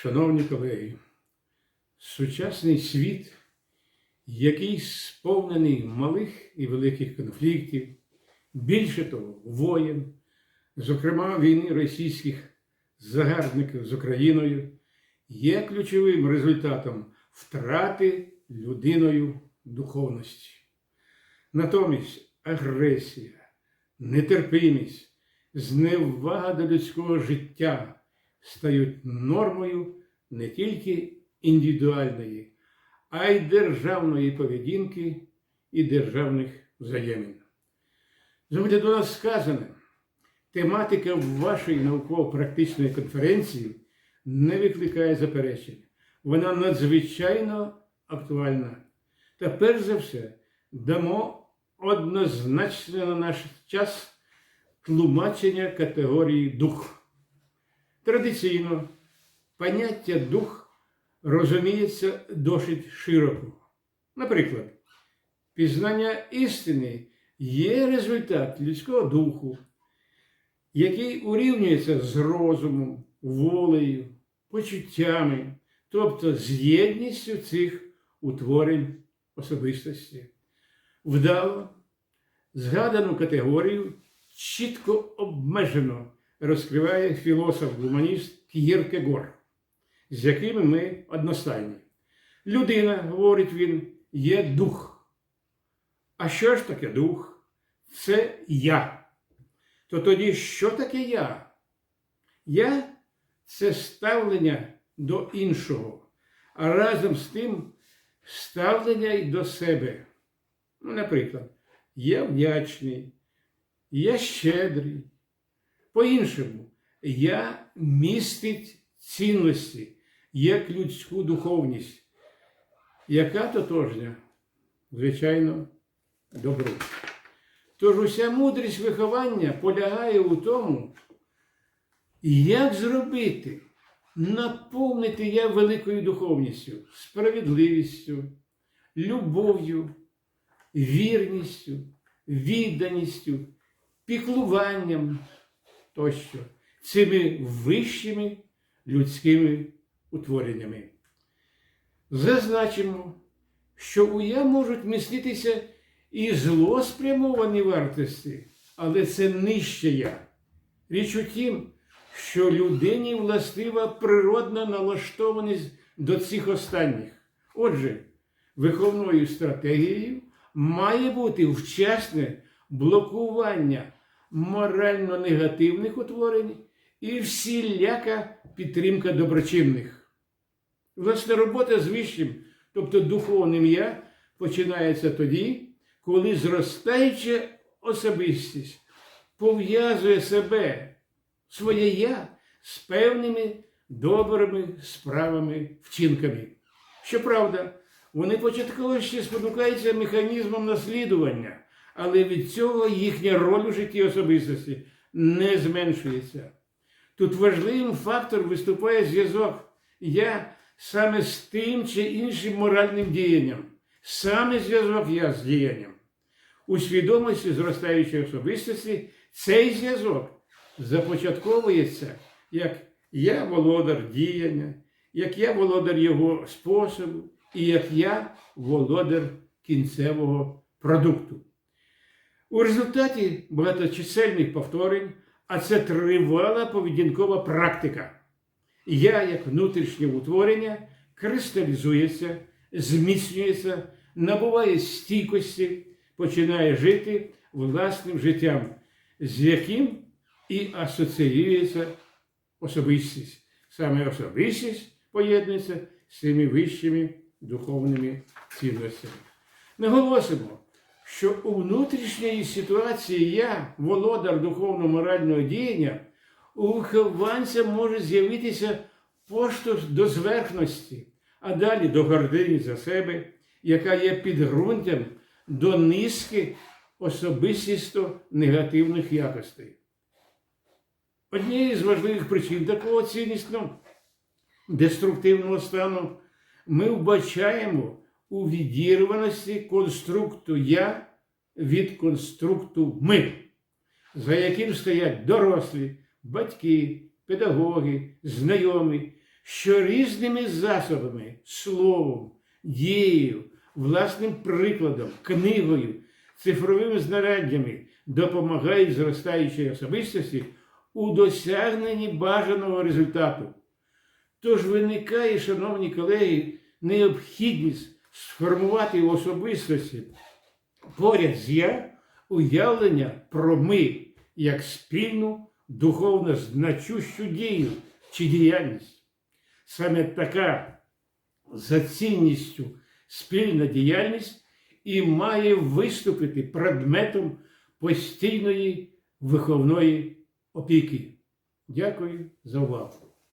Шановні колеги, сучасний світ, який сповнений малих і великих конфліктів, більше того, воєн, зокрема війни російських загарбників з Україною, є ключовим результатом втрати людиною духовності. Натомість агресія, нетерпимість, зневага до людського життя стають нормою не тільки індивідуальної, а й державної поведінки і державних взаємин. З огляду на сказане, тематика вашої науково-практичної конференції не викликає заперечень. Вона надзвичайно актуальна. Та перш за все дамо однозначне на наш час тлумачення категорії дух. Традиційно поняття дух розуміється досить широко. Наприклад, пізнання істини є результат людського духу, який урівнюється з розумом, волею, почуттями, тобто з єдністю цих утворень особистості. Вдало згадану категорію чітко обмежено розкриває філософ-гуманіст К'єркегор, з якими ми одностайні. Людина, говорить він, є дух. А що ж таке дух? Це я. То тоді що таке я? Я це ставлення до іншого, а разом з тим ставлення й до себе. Ну, наприклад, я вдячний, я щедрий. По-іншому, я містить цінності як людську духовність, яка тотожня, звичайно, добро. Тож уся мудрість виховання полягає у тому, як зробити, наповнити я великою духовністю, справедливістю, любов'ю, вірністю, відданістю, піклуванням тощо цими вищими людськими утвореннями. Зазначимо, що у я можуть міститися і злоспрямовані вартості, але це нижче я. Річ у тім, що людині властива природна налаштованість до цих останніх. Отже, виховною стратегією має бути вчасне блокування морально негативних утворень і всіляка підтримка доброчинних. Власне, робота з вищим, тобто духовним я, починається тоді, коли зростаюча особистість пов'язує себе, своє я з певними добрими справами, вчинками. Щоправда, вони початково ще спонукаються механізмом наслідування але від цього їхня роль у житті особистості не зменшується. Тут важливим фактором виступає зв'язок я саме з тим чи іншим моральним діянням, саме зв'язок я з діянням. У свідомості зростаючої особистості цей зв'язок започатковується як я володар діяння, як я володар його способу і як я володар кінцевого продукту. У результаті багаточисельних повторень, а це тривала поведінкова практика. Я, як внутрішнє утворення, кристалізується, зміцнюється, набуває стійкості, починає жити власним життям, з яким і асоціюється особистість. Саме особистість поєднується з цими вищими духовними цінностями. Наголосимо що у внутрішньої ситуації я, володар духовно-морального діяння, у вихованця може з'явитися поштовх до зверхності, а далі до гордині за себе, яка є підґрунтям до низки особистісто негативних якостей. Однією з важливих причин такого ціннісного деструктивного стану ми вбачаємо у відірваності конструкту я від конструкту ми, за яким стоять дорослі, батьки, педагоги, знайомі, що різними засобами, словом, дією, власним прикладом, книгою, цифровими знаряддями допомагають зростаючій особистості у досягненні бажаного результату. Тож виникає, шановні колеги, необхідність сформувати в особистості поряд з я уявлення про ми як спільну духовно значущу дію чи діяльність. Саме така за цінністю спільна діяльність і має виступити предметом постійної виховної опіки. Дякую за увагу.